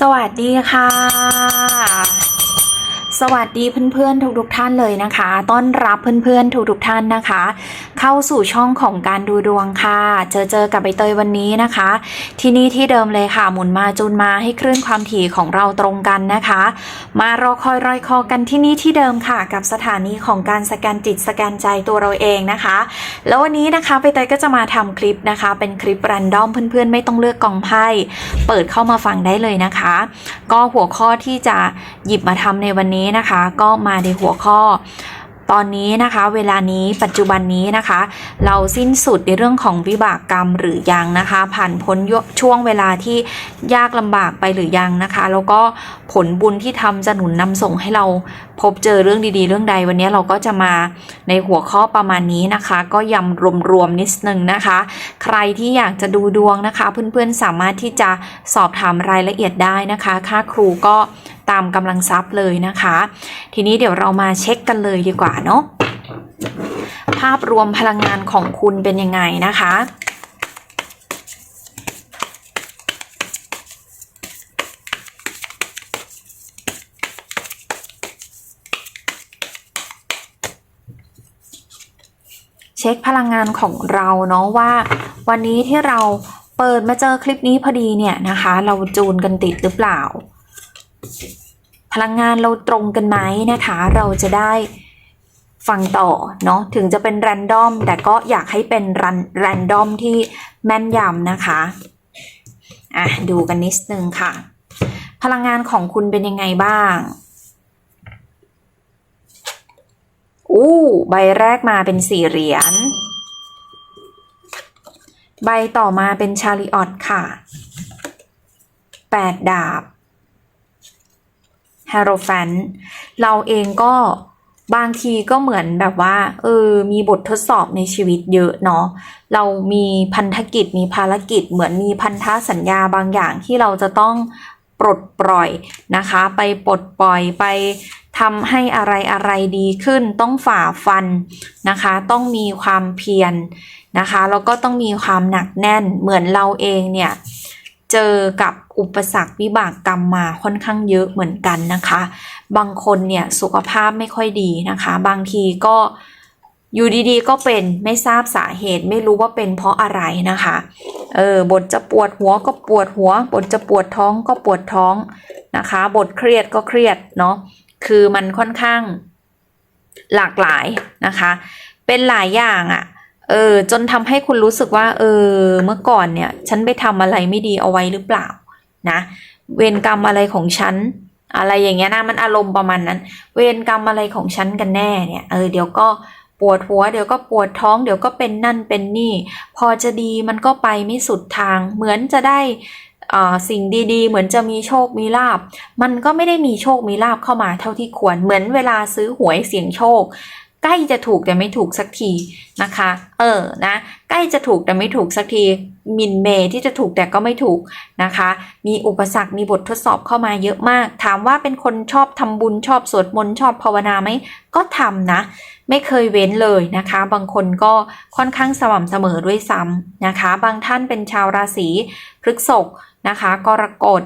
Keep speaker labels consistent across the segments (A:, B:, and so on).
A: สวัสดีค่ะ สวัสดีเพื่อนๆทุกๆท่านเลยนะคะ ต้อนรับเพื่อนๆทุกๆท่านนะคะ เข้าสู่ช่องของการดูดวงค่ะ เจอเจอกับใบเตยวันนี้นะคะ ที่นี่ที่เดิมเลยค่ะ หมุนมาจูนมาให้คลื่นความถี่ของเราตรงกันนะคะ มารอคอยรอยคอกันที่นี่ที่เดิมค่ะ กับสถานีของการสแกนจิตสแกนใจตัวเราเองนะคะ แล้ววันนี้นะคะใบเตยก็จะมาทำคลิปนะคะ เป็นคลิปรันดอมเพื่อนๆ ไม่ต้องเลือกกองไพ่เปิดเข้ามาฟังได้เลยนะคะ ก็หัวข้อที่จะหยิบมาทำในวันนี้นะคะ ก็มาในหัวข้อ ตอนนี้นะคะ เวลานี้ปัจจุบันนี้นะคะ เราสิ้นสุดในเรื่องของวิบากกรรมหรือยังนะคะ ผ่านพ้นช่วงเวลาที่ยากลำบากไปหรือยังนะคะ แล้วก็ผลบุญที่ทำจะหนุนนำส่งให้เราพบเจอเรื่องดีๆ เรื่องใดวันนี้เราก็จะมาในหัวข้อประมาณนี้นะคะ ก็ยำรวมๆนิดนึงนะคะ ใครที่อยากจะดูดวงนะคะ เพื่อนๆสามารถที่จะสอบถามรายละเอียดได้นะคะ ค่าครูก็ ตามกำลังทรัพย์เลยนะคะ ทีนี้เดี๋ยวเรามาเช็คกันเลยดีกว่าเนาะภาพรวมพลังงานของคุณเป็นยังไงนะคะเช็คพลังงานของเราเนาะว่า วันนี้ที่เราเปิดมาเจอคลิปนี้พอดีเนี่ยนะคะ เราจูนกันติดหรือเปล่า พลังงานเราตรงกันไหมนะคะ เราจะได้ฟังต่อเนาะถึงจะเป็นแรนดอมแต่ก็อยากให้เป็นรันแรนดอมที่แม่นยำนะคะอะดูกันนิดนึงค่ะ พลังงานของคุณเป็นยังไงบ้างอู้ใบแรกมาเป็นสี่เหรียญ ใบต่อมาเป็นชาริออตค่ะแปดดาบ ฮาโรแฟนเราเองก็บางทีก็เหมือนแบบว่าเออมีบททดสอบในชีวิตเยอะเนาะเรามีพันธกิจมีภารกิจ เหมือนมีพันธสัญญาบางอย่างที่เราจะต้องปลดปล่อยนะคะ ไปปลดปล่อยไปทำให้อะไรอะไรดีขึ้น ต้องฝ่าฟันนะคะ ต้องมีความเพียรนะคะแล้วก็ต้องมีความหนักแน่นเหมือนเราเองเนี่ย เจอกับอุปสรรควิบากกรรมมาค่อนข้างเยอะเหมือนกันนะคะ บางคนเนี่ยสุขภาพไม่ค่อยดีนะคะ บางทีก็อยู่ดีๆ ก็เป็นไม่ทราบสาเหตุไม่รู้ว่าเป็นเพราะอะไรนะคะ เออบทจะปวดหัวก็ปวดหัว บทจะปวดท้องก็ปวดท้องนะคะ บทเครียดก็เครียดเนาะ คือมันค่อนข้างหลากหลายนะคะ เป็นหลายอย่างอะ่ะ เออจนทำให้คุณรู้สึกว่า เออ เมื่อก่อนเนี่ย ฉันไปทำอะไรไม่ดีเอาไว้หรือเปล่านะ เวรกรรมอะไรของฉัน อะไรอย่างเงี้ยนะมันอารมณ์ประมาณนั้น เวรกรรมอะไรของฉันกันแน่เนี่ยเออเดี๋ยวก็ปวดหัวเดี๋ยวก็ปวดท้องเดี๋ยวก็เป็นนั่นเป็นนี่ พอจะดีมันก็ไปไม่สุดทาง เหมือนจะได้สิ่งดีๆ เหมือนจะมีโชคมีลาบ มันก็ไม่ได้มีโชคมีลาบเข้ามาเท่าที่ควร เหมือนเวลาซื้อหวยเสี่ยงโชค ใกล้จะถูกแต่ไม่ถูกสักทีนะคะ เออนะใกล้จะถูกแต่ไม่ถูกสักทีมินเมที่จะถูกแต่ก็ไม่ถูกนะคะ มีอุปสรรคมีบททดสอบเข้ามาเยอะมาก ถามว่าเป็นคนชอบทำบุญชอบสวดมนต์ชอบภาวนาไหมก็ทำนะ ไม่เคยเว้นเลยนะคะ บางคนก็ค่อนข้างสม่ำเสมอด้วยซ้ำนะคะ บางท่านเป็นชาวราศีพฤษภนะคะกรกฎ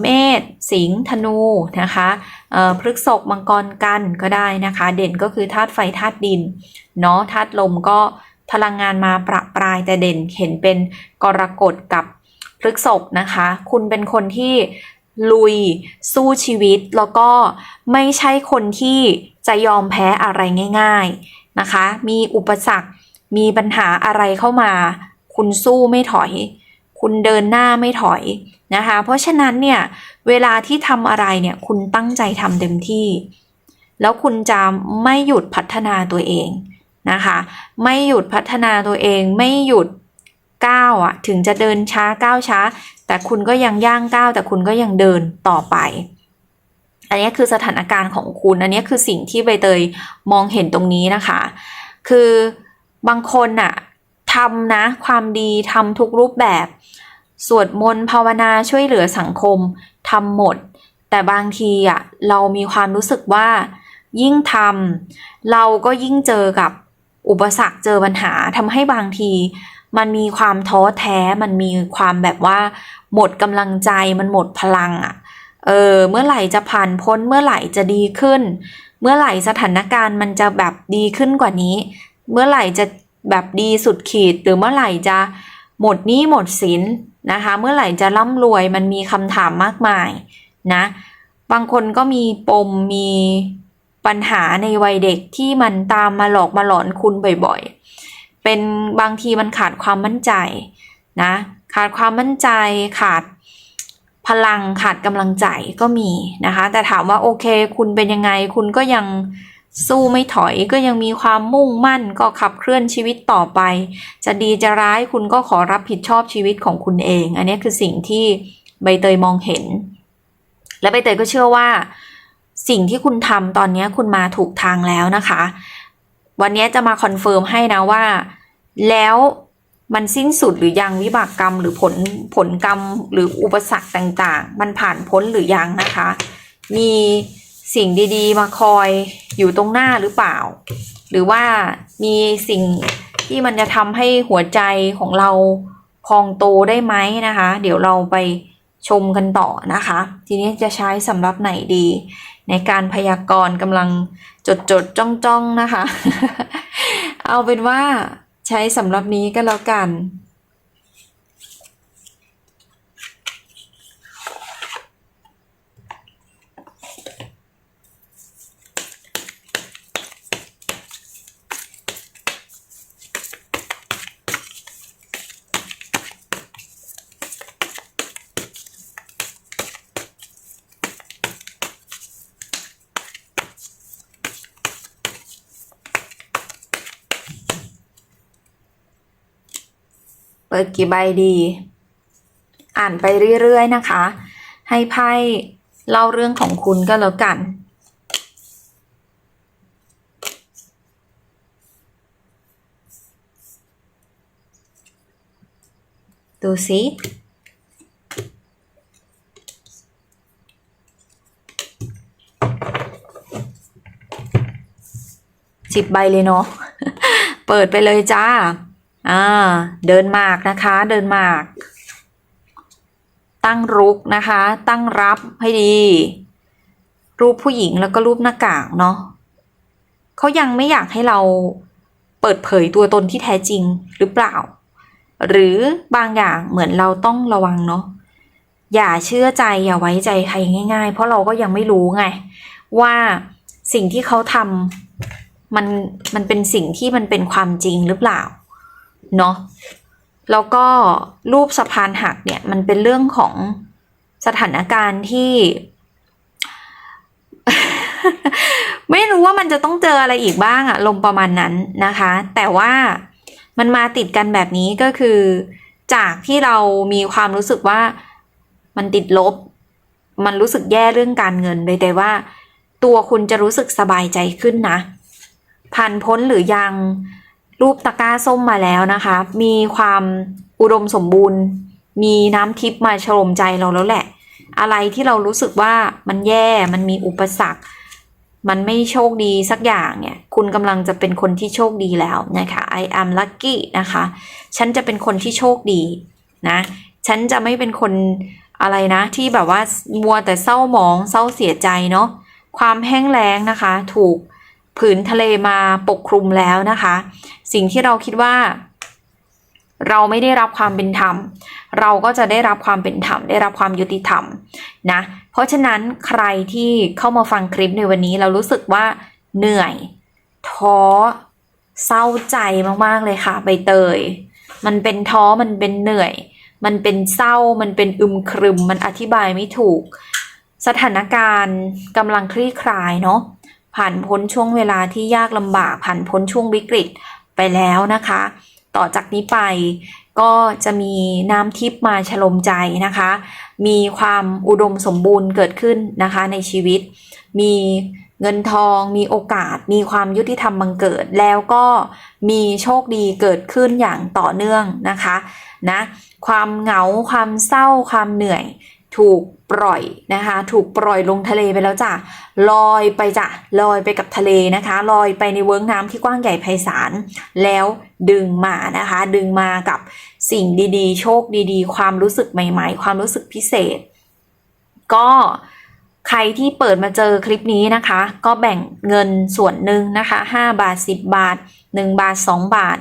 A: เมษสิงห์ธนูนะคะพฤกษภมังกรกันก็ได้นะคะ เด่นก็คือธาตุไฟธาตุดินเนาะธาตุลมก็ พลังงานมาประปรายแต่เด่นเห็นเป็นกรกฎกับพฤษภนะคะ คุณเป็นคนที่ลุยสู้ชีวิต แล้วก็ไม่ใช่คนที่จะยอมแพ้อะไรง่าย ๆนะคะ มีอุปสรรค มีปัญหาอะไรเข้ามา คุณสู้ไม่ถอย คุณเดินหน้าไม่ถอยนะคะ เพราะฉะนั้นเนี่ย เวลาที่ทำอะไรเนี่ย คุณตั้งใจทำเต็มที่ แล้วคุณจะไม่หยุดพัฒนาตัวเอง นะคะ ไม่หยุดพัฒนาตัวเองไม่หยุดก้าวอะถึงจะเดินช้าก้าวช้า แต่คุณก็ยังย่างก้าวแต่คุณก็ยังเดินต่อไป อันนี้คือสถานการณ์ของคุณ อันนี้คือสิ่งที่ใบเตยมองเห็นตรงนี้นะคะ คือบางคนอะทำนะความดีทำทุกรูปแบบ สวดมนต์ภาวนาช่วยเหลือสังคมทำหมด แต่บางทีอะเรามีความรู้สึกว่ายิ่งทำเราก็ยิ่งเจอกับ อุปสรรคเจอปัญหาทำให้บางที มันมีความท้อแท้มันมีความแบบว่า หมดกำลังใจมันหมดพลังอะ่ะเออเมื่อไหร่จะผ่านพ้นเมื่อไหร่จะดีขึ้น เมื่อไหร่สถานการณ์มันจะแบบดีขึ้นกว่านี้ เมื่อไหร่จะแบบดีสุดขีด หรือเมื่อไหร่จะหมดหนี้หมดสินนะคะ เมื่อไหร่จะร่ำรวยมันมีคำถามมากมายนะ บางคนก็มีปมมี ปัญหาในวัยเด็กที่มันตามมาหลอกมาหลอนคุณบ่อยๆ เป็นบางทีมันขาดความมั่นใจนะขาดความมั่นใจขาดพลังขาดกำลังใจก็มีนะคะ แต่ถามว่าโอเค คุณเป็นยังไงคุณก็ยังสู้ไม่ถอยก็ยังมีความมุ่งมั่นก็ขับเคลื่อนชีวิตต่อไป จะดีจะร้ายคุณก็ขอรับผิดชอบชีวิตของคุณเอง อันนี้คือสิ่งที่ใบเตยมองเห็น และใบเตยก็เชื่อว่า สิ่งที่คุณทำตอนนี้คุณมาถูกทางแล้วนะคะ วันนี้จะมาคอนเฟิร์มให้นะว่า แล้วมันสิ้นสุดหรือยังวิบากกรรมหรือผลผลกรรมหรืออุปสรรคต่างๆ มันผ่านพ้นหรือยังนะคะ มีสิ่งดีๆ มาคอยอยู่ตรงหน้าหรือเปล่า หรือว่ามีสิ่งที่มันจะทำให้หัวใจของเราพองโตได้ไหมนะคะ เดี๋ยวเราไป ชมกันต่อนะคะ ทีนี้จะใช้สำหรับไหนดี ในการพยากรณ์กำลังจดจดจ้องจ้องนะคะ เอาเป็นว่าใช้สำหรับนี้ก็แล้วกัน ปิดกี่ใบดี อ่านไปเรื่อยๆนะคะ ให้ไพ่เล่าเรื่องของคุณก็แล้วกันดูสิสิบใบเลยเนาะ เปิดไปเลยจ้า อ่าเดินหมากนะคะ เดินหมาก ตั้งรุกนะคะ ตั้งรับให้ดี รูปผู้หญิงแล้วก็รูปหน้ากากเนาะเขายังไม่อยากให้เราเปิดเผยตัวตนที่แท้จริงหรือเปล่า หรือบางอย่างเหมือนเราต้องระวังเนาะอย่าเชื่อใจอย่าไว้ใจใครง่าย ๆ เพราะเราก็ยังไม่รู้ไง ว่าสิ่งที่เขาทำมันมันเป็นสิ่งที่มันเป็นความจริงหรือเปล่า เนาะแล้วก็รูปสะพานหักเนี่ยมันเป็นเรื่องของสถานการณ์ที่ ไม่รู้ว่ามันจะต้องเจออะไรอีกบ้างอะลมประมาณนั้นนะคะ แต่ว่ามันมาติดกันแบบนี้ก็คือ จากที่เรามีความรู้สึกว่ามันติดลบ มันรู้สึกแย่เรื่องการเงินเลยแต่ว่า ตัวคุณจะรู้สึกสบายใจขึ้นนะผ่านพ้นหรือยัง รูปตะกร้าส้มมาแล้วนะคะ มีความอุดมสมบูรณ์ มีน้ำทิพย์มาชโลมใจเราแล้วแหละ อะไรที่เรารู้สึกว่ามันแย่ มันมีอุปสรรค มันไม่โชคดีสักอย่างเนี่ย คุณกำลังจะเป็นคนที่โชคดีแล้วนะคะ I am lucky นะคะ ฉันจะเป็นคนที่โชคดีนะ ฉันจะไม่เป็นคนอะไรนะ ที่แบบว่ามัวแต่เศร้าหมอง เศร้าเสียใจเนาะ ความแห้งแล้งนะคะ ถูก ผืนทะเลมาปกคลุมแล้วนะคะ สิ่งที่เราคิดว่า เราไม่ได้รับความเป็นธรรม เราก็จะได้รับความเป็นธรรม ได้รับความยุติธรรมนะเพราะฉะนั้นใครที่เข้ามาฟังคลิปในวันนี้เรารู้สึกว่าเหนื่อย ท้อเศร้าใจมากๆเลยค่ะใบเตย มันเป็นท้อมันเป็นเหนื่อย มันเป็นเศร้ามันเป็นอึมครึม มันอธิบายไม่ถูก สถานการณ์กำลังคลี่คลายเนาะ ผ่านพ้นช่วงเวลาที่ยากลำบากผ่านพ้นช่วงวิกฤตไปแล้วนะคะ ต่อจากนี้ไปก็จะมีน้ำทิพย์มาฉลมใจนะคะ มีความอุดมสมบูรณ์เกิดขึ้นนะคะในชีวิต มีเงินทอง มีโอกาส มีความยุติธรรมบังเกิด แล้วก็มีโชคดีเกิดขึ้นอย่างต่อเนื่องนะคะ นะ ความเหงา ความเศร้า ความเหนื่อย ถูกปล่อยนะคะ ถูกปล่อยลงทะเลไปแล้วจ้ะลอยไปจ้ะลอยไปกับทะเลนะคะลอยไปในเวิ้งน้ำที่กว้างใหญ่ไพศาลแล้วดึงมานะคะ ดึงมากับสิ่งดีๆ โชคดีๆ ความรู้สึกใหม่ๆ ความรู้สึกพิเศษ ก็ใครที่เปิดมาเจอคลิปนี้นะคะ ก็แบ่งเงินส่วนหนึ่งนะคะ 5 บาท 10 บาท 1 บาท 2 บาท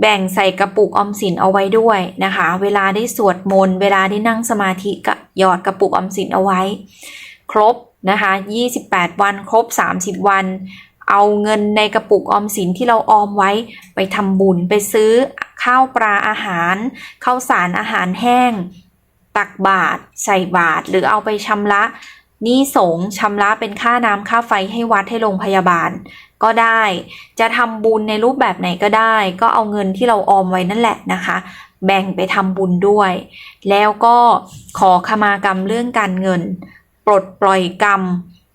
A: แบ่งใส่กระปุกออมสินเอาไว้ด้วยนะคะ เวลาได้สวดมนต์เวลาได้นั่งสมาธิก็หยอดกระปุกออมสินเอาไว้ ครบนะคะ28 วันครบ 30 วัน เอาเงินในกระปุกออมสินที่เราออมไว้ไปทำบุญไปซื้อข้าวปลาอาหารข้าวสารอาหารแห้ง ตักบาตรใส่บาตรหรือเอาไปชำระ นี้สงฆ์ชำระเป็นค่าน้ำค่าไฟให้วัดให้โรงพยาบาล ก็ได้ จะทำบุญในรูปแบบไหนก็ได้ ก็เอาเงินที่เราออมไว้นั่นแหละนะคะ แบ่งไปทำบุญด้วย แล้วก็ขอขมากรรมเรื่องการเงิน ปลดปล่อยกรรม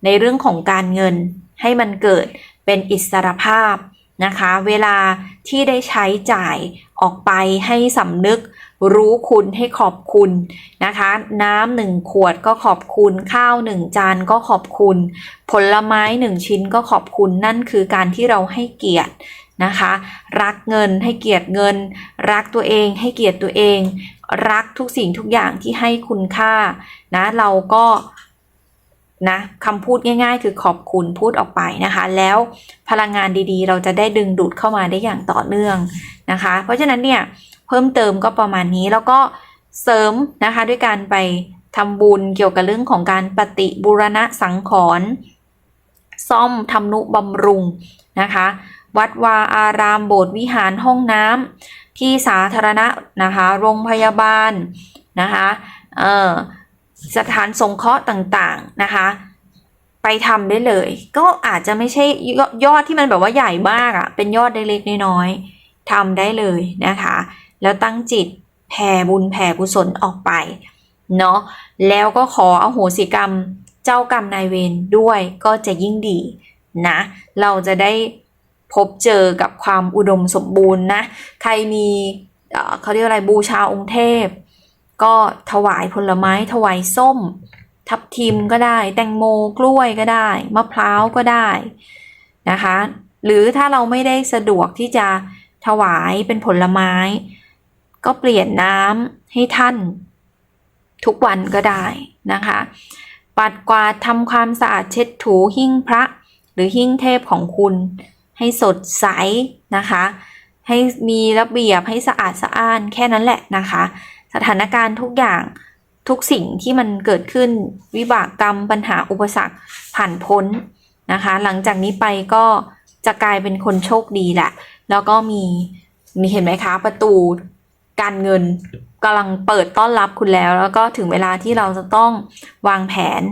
A: ในเรื่องของการเงิน ให้มันเกิดเป็นอิสรภาพนะคะ เวลาที่ได้ใช้จ่ายออกไปให้สำนึก รู้คุณให้ขอบคุณนะคะ น้ำหนึ่งขวดก็ขอบคุณ ข้าวหนึ่งจานก็ขอบคุณ ผลไม้หนึ่งชิ้นก็ขอบคุณ นั่นคือการที่เราให้เกียรตินะคะ รักเงินให้เกียรติเงิน รักตัวเองให้เกียรติตัวเอง รักทุกสิ่งทุกอย่างที่ให้คุณค่านะเราก็นะคำพูดง่ายๆ คือขอบคุณพูดออกไปนะคะ แล้วพลังงานดีๆ เราจะได้ดึงดูดเข้ามาได้อย่างต่อเนื่องนะคะ เพราะฉะนั้นเนี่ย เพิ่มเติมก็ประมาณนี้แล้วก็เสริมนะคะด้วยการไปทำบุญเกี่ยวกับเรื่องของการปฏิบูรณะสังขรณ์ซ่อมทำนุบำรุงนะคะ วัดวาอารามโบสถ์วิหารห้องน้ำที่สาธารณะนะคะ โรงพยาบาลนะคะเออสถานสงเคราะห์ต่างๆนะคะ ไปทำได้เลย ก็อาจจะไม่ใช่ยอดที่มันแบบว่าใหญ่มากอะ่ะเป็นยอดเล็กๆน้อยๆทำได้เลยนะคะ แล้วตั้งจิตแผ่บุญแผ่กุศลออกไปเนาะแล้วก็ขออโหสิกรรมเจ้ากรรมนายเวรด้วยก็จะยิ่งดีนะเราจะได้พบเจอกับความอุดมสมบูรณ์นะใครมีเอ่อเขาเรียกอะไรบูชาองค์เทพ ก็ถวายผลไม้ถวายส้ม ทับทิมก็ได้ แตงโมกล้วยก็ได้มะพร้าวก็ได้นะคะ หรือถ้าเราไม่ได้สะดวกที่จะถวายเป็นผลไม้ ก็เปลี่ยนน้ำให้ท่าน ทุกวันก็ได้นะคะ ปัดกวาดทำความสะอาดเช็ดถูหิ้งพระ หรือหิ้งเทพของคุณ ให้สดใสนะคะ ให้มีระเบียบให้สะอาดสะอ้านแค่นั้นแหละนะคะ สถานการณ์ทุกอย่างทุกสิ่งที่มันเกิดขึ้นวิบากกรรมปัญหาอุปสรรคผ่านพ้นนะคะ หลังจากนี้ไปก็จะกลายเป็นคนโชคดีแหละ แล้วก็มีนี่เห็นไหมคะ ประตู การเงินกำลังเปิดต้อนรับคุณแล้ว แล้วก็ถึงเวลาที่เราจะต้องวางแผน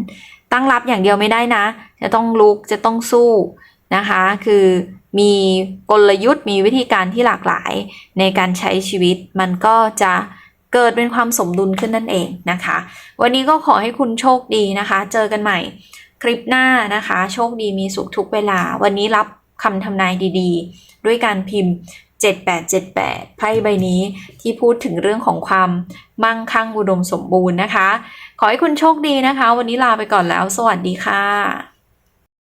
A: ตั้งรับอย่างเดียวไม่ได้นะ จะต้องลุกจะต้องสู้นะคะ คือมีกลยุทธ์มีวิธีการที่หลากหลายในการใช้ชีวิต มันก็จะเกิดเป็นความสมดุลขึ้นนั่นเองนะคะ วันนี้ก็ขอให้คุณโชคดีนะคะ เจอกันใหม่คลิปหน้านะคะ โชคดีมีสุขทุกเวลา วันนี้รับคำทำนายดี ๆ ด้วยการพิมพ์ 7878 ไพ่ใบนี้ที่พูดถึงเรื่องของความมั่งคั่งอุดมสมบูรณ์นะคะ ขอให้คุณโชคดีนะคะ วันนี้ลาไปก่อนแล้ว สวัสดีค่ะ